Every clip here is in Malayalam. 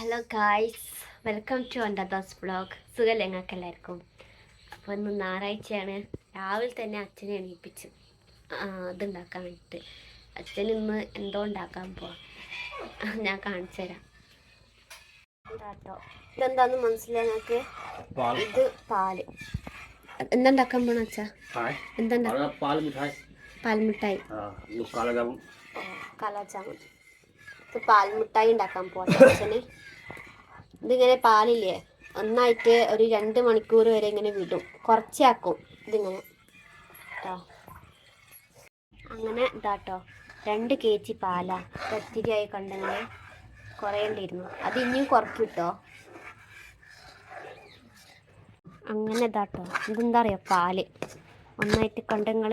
ഹലോ ഗായ്സ് വെൽക്കം ടു അൻഡാദാസ് ബ്ലോഗ് സുഖല്ലേ ഞങ്ങൾക്ക് എല്ലാവർക്കും അപ്പോൾ ഇന്ന് ഞായറാഴ്ചയാണ്. രാവിലെ തന്നെ അച്ഛനെ എണീപ്പിച്ചു അതുണ്ടാക്കാൻ വേണ്ടിയിട്ട് അച്ഛൻ ഇന്ന് എന്തോ ഉണ്ടാക്കാൻ പോവാം. ഞാൻ കാണിച്ചു തരാം. കേട്ടോ ഇതെന്താന്ന് മനസ്സിലായി ഞങ്ങൾക്ക് ഇത് പാൽ. എന്താണ്ടാക്കാൻ പോണ അച്ഛാ? എന്താ പാൽ മിഠായി. പാൽ മിഠായി. കലാജാമുൻ ഇത് പാൽമിഠായി ഉണ്ടാക്കാൻ അച്ഛന്. ഇതിങ്ങനെ പാലില്ലേ? ഒന്നായിട്ട് ഒരു രണ്ട് മണിക്കൂർ വരെ ഇങ്ങനെ വിടും. കുറച്ചാക്കും ഇതിങ്ങനെ. അങ്ങനെ ഇതാട്ടോ. രണ്ട് കെ ജി പാലാ ഒത്തിരിയായി കണ്ടിങ്ങനെ കുറയേണ്ടിയിരുന്നു. അത് ഇനിയും കുറയ്ക്കും അങ്ങനെ ഇതാട്ടോ. ഇതെന്താ അറിയോ? പാൽ. ഒന്നായിട്ട് കണ്ടങ്ങൾ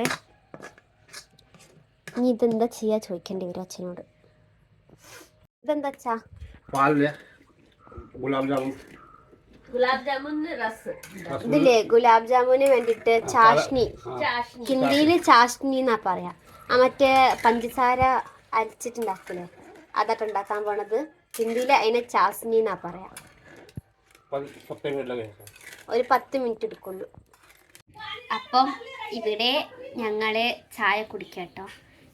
ഇനി ഇതെന്താ ചെയ്യാ ചോദിക്കേണ്ടി വരും അച്ഛനോട്. ഇതെന്താ പാലിൽ ഗുലാബ് ജാമുൻ. ഇതില്ലേ ഗുലാബ് ജാമുന് വേണ്ടിട്ട് ചാഷ്നി ഹിന്ദിയിൽ ചാഷ്നി എന്നാ പറയാ. ആ മറ്റേ പഞ്ചസാര അരച്ചിട്ടുണ്ടാക്കൂലേ? അതൊക്കെ ഉണ്ടാക്കാൻ പോണത് ഹിന്ദിയിൽ അതിനെ ചാസ്നി എന്നാ പറയാ. ഒരു പത്ത് മിനിറ്റ് എടുക്കുള്ളൂ. അപ്പം ഇവിടെ ഞങ്ങൾ ചായ കുടിക്കട്ടോ.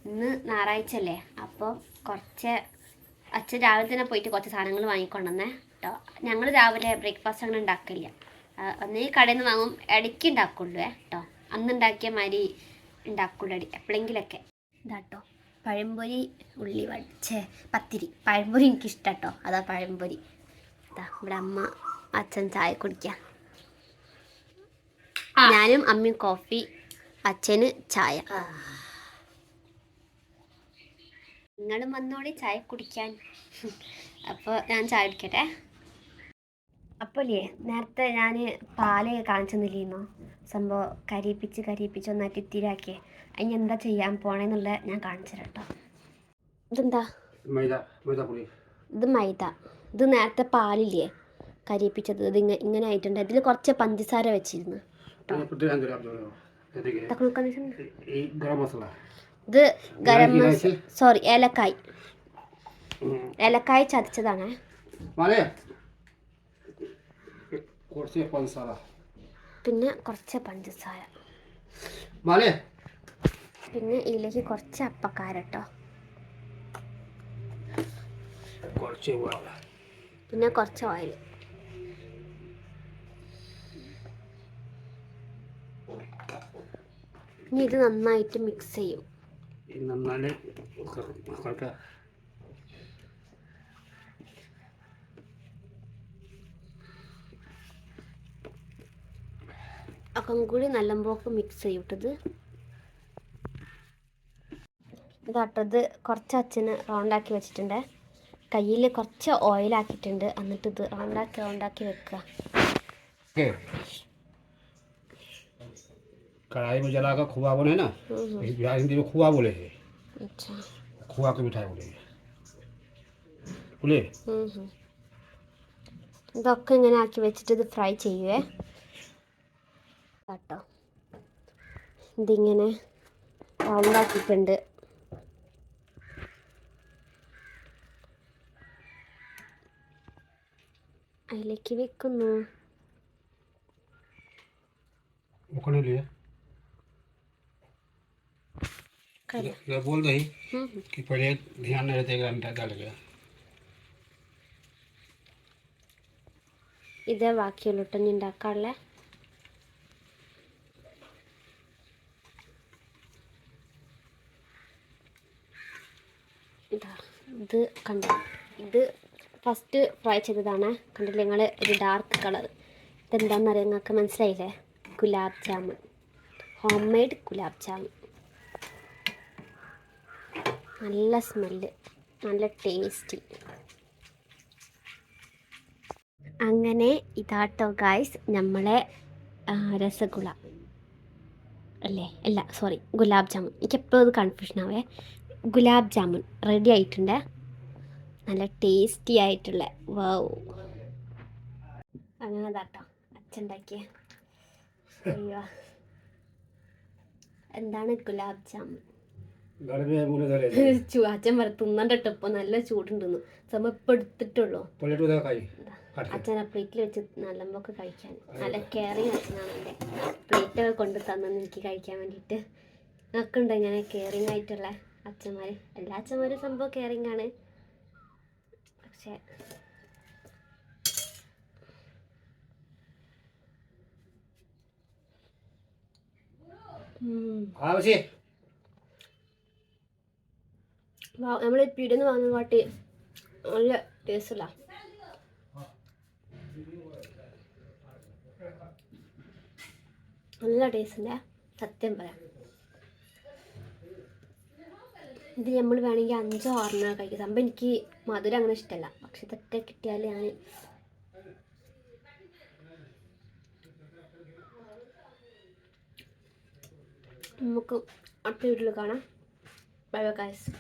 ഇന്ന് ഞായറാഴ്ച അല്ലേ? അപ്പം കുറച്ച് അച്ഛൻ രാവിലെ തന്നെ പോയിട്ട് കുറച്ച് സാധനങ്ങൾ വാങ്ങിക്കൊണ്ടുവന്നേ. കേട്ടോ ഞങ്ങൾ രാവിലെ ബ്രേക്ക്ഫാസ്റ്റ് അങ്ങനെ ഉണ്ടാക്കില്ല ഒന്നേ കടയിൽ നിന്ന് വാങ്ങും. ഇടയ്ക്ക് ഉണ്ടാക്കുള്ളൂ കേട്ടോ അന്ന് ഉണ്ടാക്കിയ മാതിരി ഉണ്ടാക്കുള്ളൂ അടി എപ്പോഴെങ്കിലൊക്കെ. ഇതാട്ടോ പഴംപൊരി ഉള്ളി വടിച്ചേ പത്തിരി. പഴംപൊരി എനിക്കിഷ്ടം കേട്ടോ അതാ പഴംപൊരി. ഇതാ ഇവിടെ അമ്മ അച്ഛൻ ചായ കുടിക്കാം. ഞാനും അമ്മയും കോഫി അച്ഛന് ചായ. നിങ്ങളും വന്നോളി ചായ കുടിക്കാൻ. അപ്പോൾ ഞാൻ ചായ കുടിക്കട്ടെ? അപ്പോഴേ നേരത്തെ ഞാൻ കാണിച്ചു കാണിച്ചെന്നില്ലേന്നോ? സംഭവം കരിയിപ്പിച്ച് കരിയിപ്പിച്ച് ഒന്നായിട്ട് ഇത്തിരാക്കിയേ അതിന് എന്താ ചെയ്യാൻ പോണേന്നുള്ള ഞാൻ കാണിച്ചു കേട്ടോ ഇതെന്താ ഇത് മൈദ. ഇത് നേരത്തെ പാലില്ലേ? കരിയിപ്പിച്ചത്. ഇത് ഇങ്ങനെ ആയിട്ടുണ്ട്. ഇതിൽ കുറച്ച് പഞ്ചസാര വെച്ചിരുന്നു. ഗരം മസാല. ഇത് ഗരം സോറി ഏലക്കായ്. ഏലക്കായ് ചതച്ചതാണ്. പിന്നെ കുറച്ച് പഞ്ചസാര. പിന്നെ ഇതിലേക്ക് കുറച്ച് അപ്പക്കാരട്ടോ പിന്നെ കുറച്ച് ഓയിൽ ഇനി ഇത് നന്നായിട്ട് മിക്സ് ചെയ്യും. നന്നാൽ അപ്പം കൂടി നല്ലമ്പോക്ക് മിക്സ് ചെയ്തിട്ടത് ഇതാട്ടത് കുറച്ച് അച്ഛന് റൗണ്ടാക്കി വെച്ചിട്ടുണ്ട്. കയ്യിൽ കുറച്ച് ഓയിലാക്കിയിട്ടുണ്ട് എന്നിട്ട് ഇത് റൗണ്ടാക്കി റൗണ്ടാക്കി വെക്കുക. कढ़ाई में जला कर खुआ बोले ना हम्म, हम्म, बिहार हिंदी में खुआ बोले हैं अच्छा खुआ की मिठाई बोले बोले ഉം ഹും. ഇതൊക്കെ ഇങ്ങനെ ആക്കി വെച്ചിട്ട് ഇത് ഫ്രൈ ചെയ്യുവേ കേട്ടോ ഇതിങ്ങനെ റൗണ്ടാക്കിയിട്ടുണ്ട് അതിലേക്ക് വെക്കുന്നു वो करने लिए കറി ये- ये बोल रही ഉം ഹും. कि पहले ध्यान नहीं रहते अंडा डाल गया ഇതേ ബാക്കിയുള്ളൂ കേട്ടോ ഇനി ഉണ്ടാക്കാനുള്ള ഇതാ ഇത് കണ്ടോ ഇത് ഫസ്റ്റ് ഫ്രൈ ചെയ്തതാണ് കണ്ടില്ലേ നിങ്ങൾ ഒരു ഡാർക്ക് കളർ ഇതെന്താണെന്നറിയാം നിങ്ങൾക്ക് മനസ്സിലായില്ലേ ഗുലാബ് ജാമുൻ ഹോം മെയ്ഡ് ഗുലാബ് ജാമുൻ നല്ല സ്മെല്ല് നല്ല ടേസ്റ്റി. അങ്ങനെ ഇതാട്ടോ ഗായ്സ് നമ്മളെ രസഗുള. അല്ലേ? അല്ല സോറി ഗുലാബ് ജാമുൻ. എനിക്ക് എപ്പോഴും അത് കൺഫ്യൂഷൻ ആവേ ഗുലാബ് ജാമുൻ റെഡി ആയിട്ടുണ്ട്. നല്ല ടേസ്റ്റി ആയിട്ടുള്ള വൗ. അങ്ങനെ ഇതാട്ടോ അച്ഛണ്ടാക്കിയ അയ്യോ. എന്താണ് ഗുലാബ് ജാമുൻ? അച്ഛൻ പറ ഇപ്പൊ നല്ല ചൂടുണ്ടെന്ന്. സമയം ഇപ്പൊ അച്ഛൻ ആ പ്ലേറ്റിൽ വെച്ച് നല്ലമ്മക്ക് കഴിക്കാൻ. നല്ല കെയറിങ് അച്ഛനാണ് എന്റെ പ്ലേറ്റൊക്കെ കൊണ്ട് തന്നെന്ന് എനിക്ക് കഴിക്കാൻ വേണ്ടിട്ട് ഒക്കെ ഉണ്ട് ഇങ്ങനെ കെയറിങ് ആയിട്ടുള്ള അച്ഛന്മാര്. എല്ലാ അച്ഛന്മാരും സംഭവം കെയറിങ് ആണ്. പക്ഷേ ആവശ്യം നമ്മൾ പീടിയിൽ വാങ്ങുന്ന കാട്ടി നല്ല ടേസ്റ്റല്ല നല്ല ടേസ്റ്റിന്റെ സത്യം പറയാം. ഇത് നമ്മൾ വേണമെങ്കിൽ അഞ്ചോ ആറിനോ കഴിക്കും. സംഭവം എനിക്ക് മധുരം അങ്ങനെ ഇഷ്ടമല്ല പക്ഷെ ഇതൊക്കെ കിട്ടിയാൽ ഞാൻ നമുക്ക് അടുത്ത വീട്ടിൽ കാണാം. Bye bye guys